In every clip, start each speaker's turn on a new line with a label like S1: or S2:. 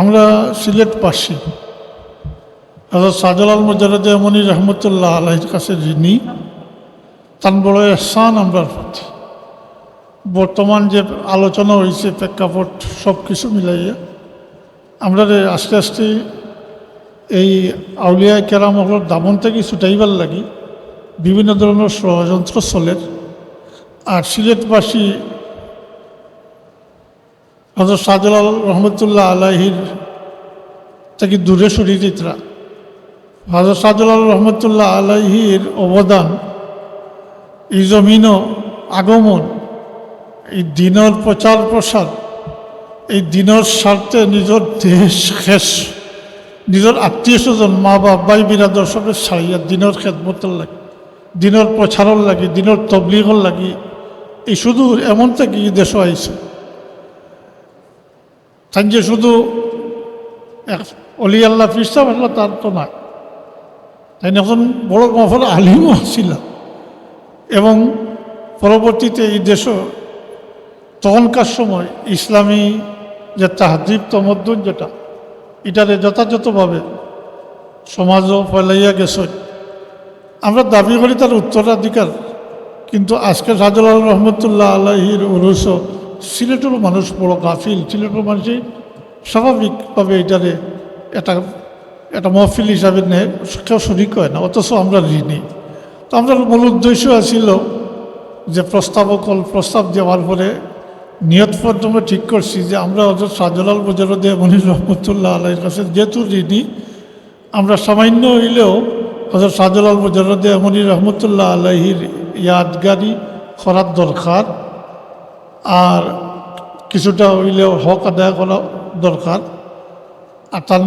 S1: আমরা সিলেট পাশি হজরত শাহজালাল মুজারদ মনি রহমতুল্লাহ আলাহির কাছে ঋণী। তার বড় এহসান আমরা প্রতি বর্তমান যে আলোচনা হয়েছে প্রেক্ষাপট সব কিছু মিলাইয়া, আমরা আস্তে আস্তে এই আউলিয়া কেরামহর দামন থেকে ছুটাইবার লাগি। বিভিন্ন ধরনের ষড়যন্ত্র চলের আর সিলেটবাসী হজরত শাহজালাল রহমতুল্লাহ আলাহির থেকে দূরে সরিয়ে দিতরা হজরত শাহজালাল রহমতুল্লাহ আলাহির অবদান, এই জমিনও আগমন, এই দিনের প্রচার প্রসার, এই দিনের স্বার্থে নিজের দেশ শেষ নিজের আত্মীয় স্বজন, মা বাপ, ভাই বিরাদর সবে ছাড়িয়া দিনের খেদমতের লাগে, দিনের প্রচারের লাগে, দিনের তবলিগর লাগে, এই শুধু এমন থেকে দেশ আইছে। তাই যে শুধু এক অলি আল্লাহ ফিরসাব আল্লাহ তার তো নয় তাই এখন বড় মফল আলিমও ছিল। এবং পরবর্তীতে এই দেশও, তখনকার সময় ইসলামী যে তাহাদিব তমদ্দুন যেটা, এটারে যথাযথভাবে সমাজও ফেলাইয়া গেছে। আমরা দাবি করি তার উত্তরাধিকার, কিন্তু আজকে সাজুল্লাহ রহমতুল্লাহ আলহির উরুস সিলেটের মানুষ বড় গাফিল। সিলেটের মানুষই স্বাভাবিকভাবে এটারে এটা একটা মহফিল হিসাবে নেয় কেউ শরিক হয় না, অথচ আমরা ঋণী। তো আমরা মূল উদ্দেশ্য আছিল যে প্রস্তাবকল প্রস্তাব দেওয়ার পরে নিয়ত পর্যন্ত ঠিক করছি যে আমরা হজরত শাহজালাল বজরদে মনির রহমতুল্লাহ আল্লাহর কাছে যেহেতু ঋণী, আমরা সামান্য হইলেও হজরত শাহজালাল বজরদে মনির রহমতুল্লাহ আলহির ইয়াদগারি করার দরকার। আর কিছুটা হইলেও হক আদায় করা দরকার। আর তার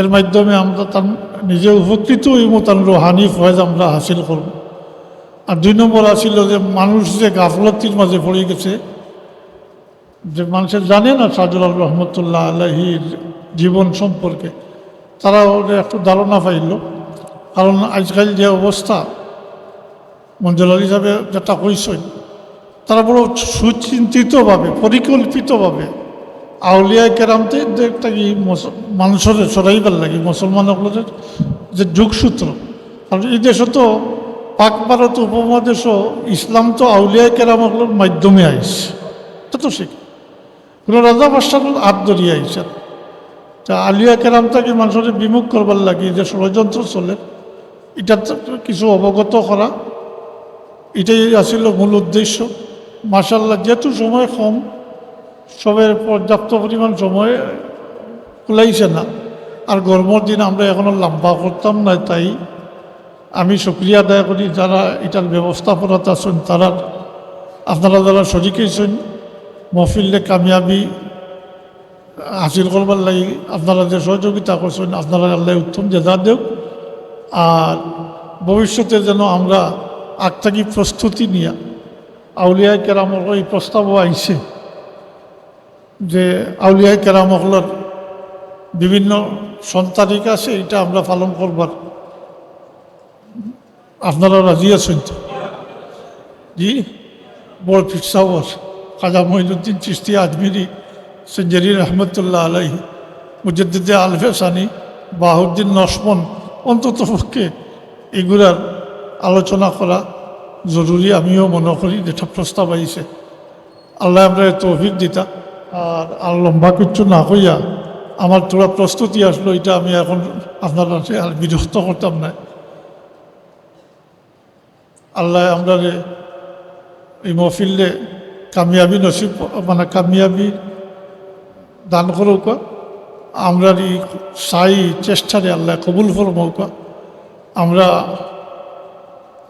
S1: এর মাধ্যমে আমরা তার নিজে উপকৃত হইব তার রোহানি ফয়েজ আমরা হাসিল করব। আর দুই নম্বর আসিল যে মানুষ যে গাফলতির মাঝে পড়ে গেছে, যে মানুষের জানে না সাজুলাল রহমতুল্লাহ আলহির জীবন সম্পর্কে তারা একটু ধারণা পাইল। কারণ আজকাল যে অবস্থা মঞ্জুল আলী সাহেব যেটা কইসই তারা বড় সুচিন্তিতভাবে, পরিকল্পিতভাবে আউলিয়া কেরামতে কি মানুষের সরাইবার লাগে মুসলমানগুলোদের যে যুগসূত্র। আর এই দেশে তো পাক ভারত উপমহাদেশও ইসলাম তো আউলিয়া কেরামগুলোর মাধ্যমে আইসে এটা তো শিখ কোনো রাজা বাসার হাত ধরিয়ে আইসেন তা আলিয়া কেরামটাকে মানুষের বিমুখ করবার লাগে, যে ষড়যন্ত্র চলে, এটা কিছু অবগত করা, এটাই আসিল মূল উদ্দেশ্য। মার্শাল্লাহ যেহেতু সময় কম, সবের পর্যাপ্ত পরিমাণ সময় কুলাইছে না। আর গরমের দিন আমরা এখনও লম্বা করতাম না, তাই আমি শুক্রিয়া আদায় করি যারা এটার ব্যবস্থাপনাতে আছেন, তারা আপনারা যারা শরিক হয়েছেন, মহফিলে কামিয়াবি হাসিল করবার লাগি আপনারা যে সহযোগিতা করছেন, আপনারা আল্লাহ উত্তম জেদা দেব আর ভবিষ্যতে যেন আমরা আগ থাকি প্রস্তুতি নিয়ে। আউলিয়া কেরামর এই প্রস্তাবও আইছে যে আউলিয়া কেরামকলর বিভিন্ন সন্তানিক আছে, এটা আমরা পালন করবার। আপনারা রাজি আছেন? তো জি, বড় ফিরসাওয়ার খাজা মহিনুদ্দিন চিস্তি আজমিরি, সেঞ্জারি রহমতুল্লাহ আলাহি মুজদ্দিদে আলফে সানি বাহুদ্দিন নসমন অন্তত পক্ষে এগুলার আলোচনা করা জরুরি আমিও মনে করি যেটা প্রস্তাব আইছে আল্লাহ আমরা তৌফিক দিতা। আর আর লম্বা কিচ্ছু না কইয়া আমার তোরা প্রস্তুতি আসলো এটা আমি এখন আপনার আর বিরক্ত করতাম না আল্লাহ আমরা এই মহফিলে কামিয়াবি নসিব মানে কামিয়াবি দান করুক আমরা এই সাই চেষ্টারে আল্লাহ কবুল ফরমৌক আমরা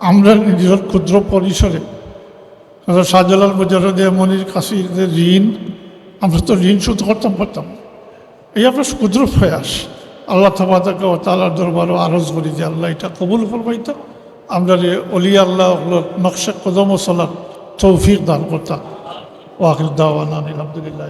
S1: আমরা নিজের ক্ষুদ্র পরিসরে শাহজালাল মুজারদে মনির কাশির যে ঋণ, আমরা তো ঋণ শোধ করতাম পারতাম এই আমরা ক্ষুদ্র প্রয়াস। আল্লাহ থাবাতাকে ও তালার দরবারও আরজ করি যে আল্লাহ এটা কবুল ফরমাইতাম আমরা যে অলি আল্লাহ নকশা কদম ও সলার তৌফিক দান করতাম। ওয়াকির দাওয়ান আলহামদুলিল্লাহ।